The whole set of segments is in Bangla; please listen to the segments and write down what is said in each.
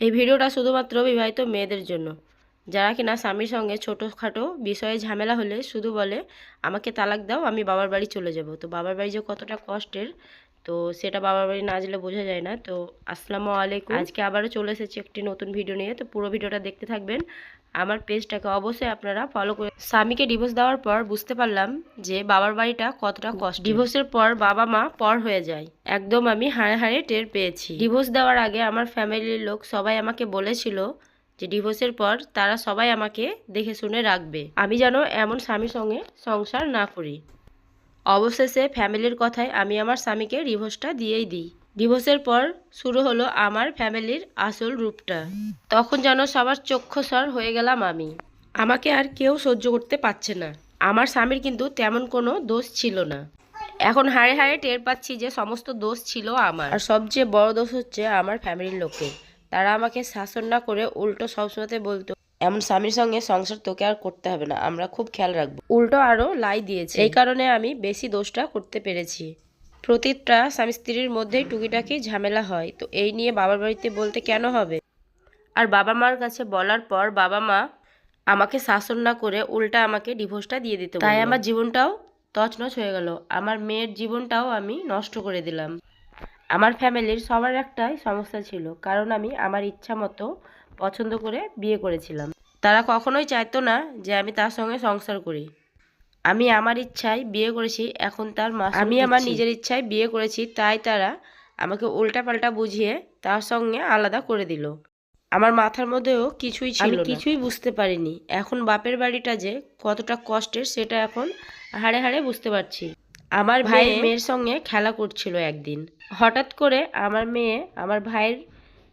এই ভিডিওটা শুধুমাত্র বিবাহিত মেয়েদের জন্য। যারা কিনা স্বামীর সঙ্গে ছোটোখাটো বিষয়ে ঝামেলা হলে শুধু বলে, আমাকে তালাক দাও, আমি বাবার বাড়ি চলে যাব। তো বাবার বাড়ি যে কতটা কষ্টের তো সেটা বাবার বাড়ি না গেলে বোঝা যায় না। তো আসসালামু আলাইকুম। আজকে আবারও চলে এসেছি একটি নতুন ভিডিও নিয়ে। তো পুরো ভিডিওটা দেখতে থাকবেন। আমার পেজটাকে অবশ্যই আপনারা ফলো করে স্বামীকে ডিভোর্স দেওয়ার পর বুঝতে পারলাম যে বাবার বাড়িটা কতটা কষ্ট ডিভোর্সের পর বাবা মা পর হয়ে যায়। একদম আমি হাড়ে হাড়ে টের পেয়েছি। ডিভোর্স দেওয়ার আগে আমার ফ্যামিলির লোক সবাই আমাকে বলেছিল যে ডিভোর্সের পর তারা সবাই আমাকে দেখে শুনে রাখবে। আমি যেন এমন স্বামীর সঙ্গে সংসার না করি। অবশেষে ফ্যামিলির কথায় আমি আমার স্বামীকে ডিভোর্সটা দিয়েই দিই। ডিভোর্সের পর শুরু হলো আমার ফ্যামিলির আসল রূপটা। তখন যেন সবার চক্ষুস্বর হয়ে গেলাম আমি। আমাকে আর কেউ সহ্য করতে পারছে না। আমার স্বামীর কিন্তু তেমন কোনো দোষ ছিল না। এখন হাড়ে হাড়ে টের পাচ্ছি যে সমস্ত দোষ ছিল আমার। আর সবচেয়ে বড় দোষ হচ্ছে আমার ফ্যামিলির লোকের। তারা আমাকে শাসন না করে উল্টো সবসময় বলতো এমন স্বামীর সঙ্গে সংসার তোকে আর করতে হবে না আমরা খুব খেয়াল রাখব। উল্টো আরও লাই দিয়েছে। এই কারণে আমি বেশি দোষটা করতে পেরেছি। প্রতিটা স্বামী স্ত্রীর মধ্যেই টুকিটাকি ঝামেলা হয় তো এই নিয়ে বাবার বাড়িতে বলতে কেন হবে? আর বাবা মার কাছে বলার পর বাবা মা আমাকে শাসন না করে উল্টা আমাকে ডিভোর্সটা দিয়ে দিতে তাই আমার জীবনটাও তছনছ হয়ে গেল। আমার মেয়ের জীবনটাও আমি নষ্ট করে দিলাম। আমার ফ্যামিলির সবার একটাই সমস্যা ছিল কারণ আমি আমার ইচ্ছা মতো পছন্দ করে বিয়ে করেছিলাম। তারা কখনোই চাইতো না যে আমি তার সঙ্গে সংসার করি। আমি আমার ইচ্ছায় বিয়ে করেছি এখন তার মা আমি আমার নিজের ইচ্ছায় বিয়ে করেছি তাই তারা আমাকে উল্টাপাল্টা বুঝিয়ে তার সঙ্গে আলাদা করে দিল। আমার মাথার মধ্যেও কিছুই ছিল আমি কিছুই বুঝতে পারিনি। এখন বাপের বাড়িটা যে কতটা কষ্টের সেটা এখন হাড়ে হাড়ে বুঝতে পারছি। আমার ভাই মেয়ের সঙ্গে খেলা করছিল একদিন। হঠাৎ করে আমার মেয়ে আমার ভাইয়ের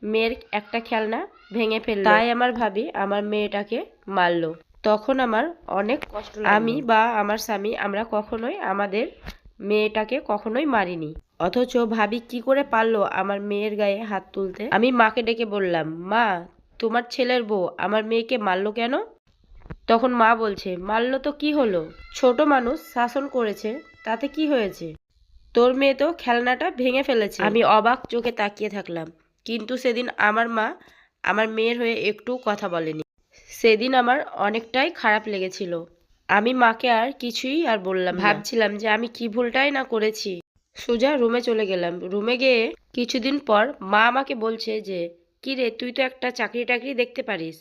মেয়ের একটা খেলনা ভেঙে ফেলল। তাই আমার ভাবি আমার মেয়েটাকে মারলো। তখন আমার অনেক কষ্ট আমি বা আমার স্বামী আমরা কখনোই আমাদের মেয়েটাকে কখনোই মারিনি। অথচ ভাবি কি করে পারল আমার মেয়ের গায়ে হাত তুলতে? আমি মাকে ডেকে বললাম মা তোমার ছেলের বউ আমার মেয়েকে মারলো কেন? তখন মা বলছে মারলো তো কি হলো? ছোট মানুষ শাসন করেছে তাতে কি হয়েছে? তোর মেয়ে তো খেলনাটা ভেঙে ফেলেছে। আমি অবাক চোখে তাকিয়ে থাকলাম। কিন্তু সেদিন আমার মা আমার মেয়ের হয়ে একটু কথা বলেনি। সেদিন আমার অনেকটাই খারাপ লেগেছিল। আমি মাকে আর কিছুই আর বললাম ভাবছিলাম যে আমি কি ভুলটাই না করেছি। সোজা রুমে চলে গেলাম। রুমে গিয়ে কিছুদিন পর মা আমাকে বলছে যে কি রে তুই তো একটা চাকরি টাকরি দেখতে পারিস।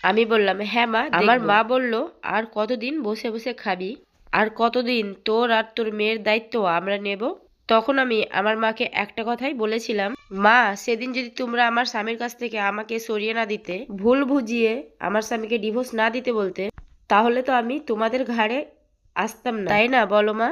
আমি বললাম হ্যাঁ মা আমার মা বলল আর কতদিন বসে বসে খাবি? আর কতদিন তোর আর তোর মেয়ের দায়িত্ব আমরা নেব? তখন আমি আমার মাকে একটা কথাই বলেছিলাম মা সেদিন যদি তোমরা আমার স্বামীর কাছ থেকে আমাকে সরিয়ে না দিতে ভুল বুঝিয়ে আমার স্বামীকে ডিভোর্স না দিতে বলতে তাহলে তো আমি তোমাদের ঘাড়ে আসতাম না। তাই না বলো মা?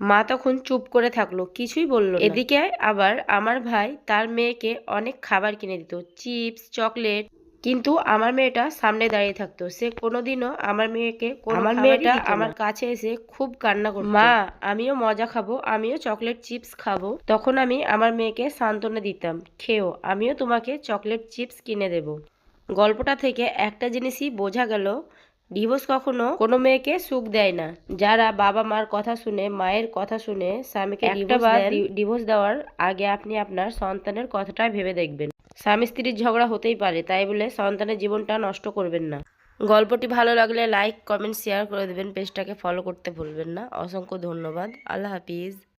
মা তখন চুপ করে থাকল কিছুই বলল এদিকে আবার আমার ভাই তার মেয়েকে অনেক খাবার কিনে দিত চিপস চকলেট কিন্তু আমার মেয়েটা সামনে দাঁড়িয়ে থাকতো। সে কোনোদিনও আমার মেয়েকে আমার মেয়েটা আমার কাছে এসে খুব কান্না করতো। মা আমিও মজা খাব আমিও চকলেট চিপস খাব। তখন আমি আমার মেয়েকে সান্ত্বনা দিতাম খেও আমিও তোমাকে চকলেট চিপস কিনে দেব। গল্পটা থেকে একটা জিনিসই বোঝা গেল ডিভোর্স কখনো কোনো মেয়েকে সুখ দেয় না। যারা বাবা মার কথা শুনে মায়ের কথা শুনে স্বামীকে ডিভোর্স দেওয়ার আগে আপনি আপনার সন্তানের কথাটাই ভেবে দেখবেন। স্বামী স্ত্রীর ঝগড়া হতেই পারে, তাই বলে সন্তানের জীবনটা নষ্ট করবেন না। গল্পটি ভালো লাগলে লাইক, কমেন্ট, শেয়ার করে দেবেন। পেজটাকে ফলো করতে ভুলবেন না। অসংখ্য ধন্যবাদ। আল্লাহ হাফিজ।